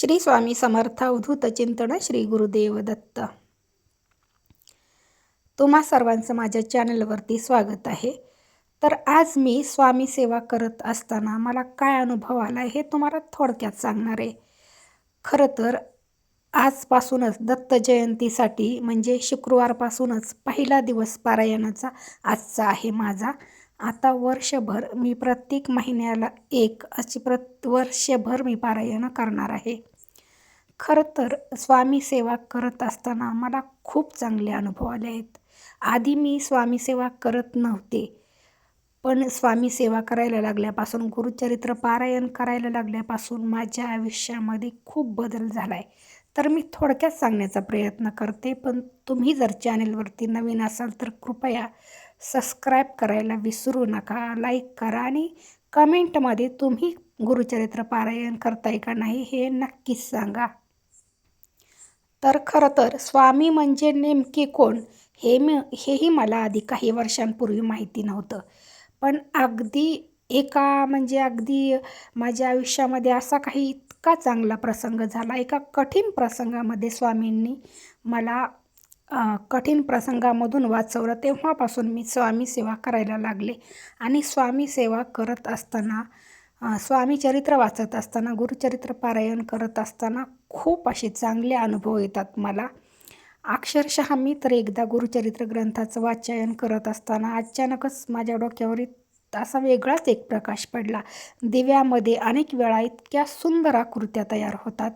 श्री स्वामी समर्थ अवधूत चिंतन श्री गुरुदेव दत्त. तुम्हा सर्वांचं माझ्या चॅनलवरती स्वागत आहे. तर आज मी स्वामी सेवा करत असताना मला काय अनुभव आला हे तुम्हाला थोडक्यात सांगणार आहे. खरं तर आजपासूनच दत्त जयंतीसाठी म्हणजे शुक्रवारपासूनच पहिला दिवस पारायणाचा आजचा आहे माझा. आता वर्षभर मी प्रत्येक महिन्याला एक अशी प्रत वर्षभर मी पारायण करणार आहे. खरं तर स्वामी सेवा करत असताना मला खूप चांगले अनुभव आले आहेत. आधी मी स्वामी सेवा करत नव्हते पण स्वामी सेवा करायला लागल्यापासून गुरुचरित्र पारायण करायला लागल्यापासून माझ्या आयुष्यामध्ये खूप बदल झाला आहे तर मी थोडक्यात सांगण्याचा प्रयत्न करते पण तुम्ही जर चॅनेलवरती नवीन असाल तर कृपया सबस्क्राईब करायला विसरू नका लाईक करा आणि कमेंटमध्ये तुम्ही गुरुचरित्र पारायण करताय का नाही हे नक्कीच सांगा. तर खरं तर स्वामी म्हणजे नेमके कोण? हे मी हेही मला आधी काही वर्षांपूर्वी माहिती नव्हतं. पण अगदी एका म्हणजे अगदी माझ्या आयुष्यामध्ये असा काही इतका चांगला प्रसंग झाला एका कठीण प्रसंगामध्ये स्वामींनी मला कठीण प्रसंगामधून वाचवलं. तेव्हापासून मी स्वामी सेवा करायला लागले आणि स्वामी सेवा करत असताना स्वामी चरित्र वाचत असताना गुरुचरित्र पारायण करत असताना खूप असे चांगले अनुभव येतात मला. अक्षरशः मी तर एकदा गुरुचरित्र ग्रंथाचं वाचन करत असताना अचानकच माझ्या डोक्यावर असा वेगळाच एक प्रकाश पडला. दिव्यामध्ये अनेक वेळा इतक्या सुंदर आकृत्या तयार होतात.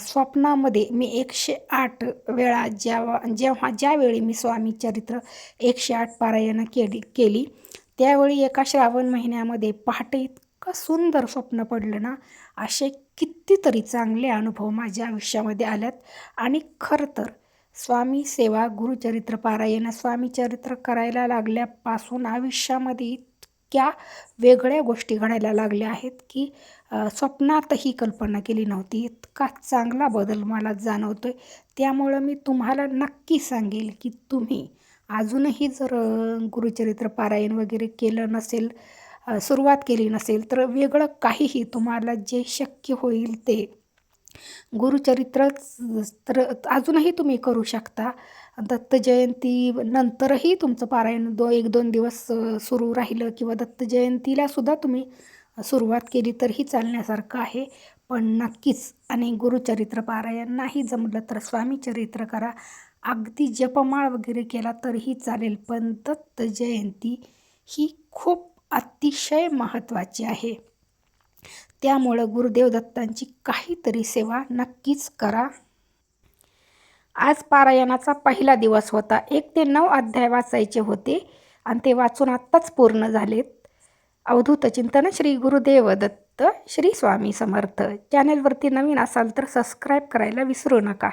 स्वप्नामध्ये मी एकशे आठ वेळा जेव्हा जेव्हा ज्यावेळी मी स्वामी चरित्र एकशे आठ पारायणं केली केली त्यावेळी एका श्रावण महिन्यामध्ये पहाटे इतकं सुंदर स्वप्न पडलं ना असे कितीतरी चांगले अनुभव माझ्या आयुष्यामध्ये आल्यात. आणि खरं तर स्वामी सेवा गुरुचरित्र पारायण स्वामी चरित्र करायला लागल्यापासून आयुष्यामध्ये इतक्या वेगळ्या गोष्टी घडायला लागल्या आहेत की स्वप्नातही कल्पना केली नव्हती. इतका चांगला बदल मला जाणवतो आहे त्यामुळं मी तुम्हाला नक्की सांगेल की तुम्ही अजूनही जर गुरुचरित्र पारायण वगैरे केलं नसेल सुरुवात केली नसेल तर वेगळं काहीही तुम्हाला जे शक्य होईल ते. गुरुचरित्र तर अजूनही तुम्ही करू शकता. दत्त जयंती नंतरही तुमचं पारायण दो एक दोन दिवस सुरू राहिलं किंवा दत्त जयंतीलासुद्धा तुम्ही सुरुवात केली तरीही चालण्यासारखं आहे. पण नक्कीच आणि गुरुचरित्र पारायण नाही जमलं तर स्वामी चरित्र करा. अगदी जपमाळ वगैरे केला तरीही चालेल पण दत्त जयंती ही खूप अतिशय महत्त्वाची आहे. त्यामुळं गुरुदेव दत्तांची काहीतरी सेवा नक्कीच करा. आज पारायणाचा पहिला दिवस होता. एक ते नऊ अध्याय वाचायचे होते आणि ते वाचून आत्ताच पूर्ण झालेत. अवधूत चिंतन श्री गुरुदेव दत्त श्री स्वामी समर्थ. चॅनेलवरती नवीन असाल तर सबस्क्राईब करायला विसरू नका.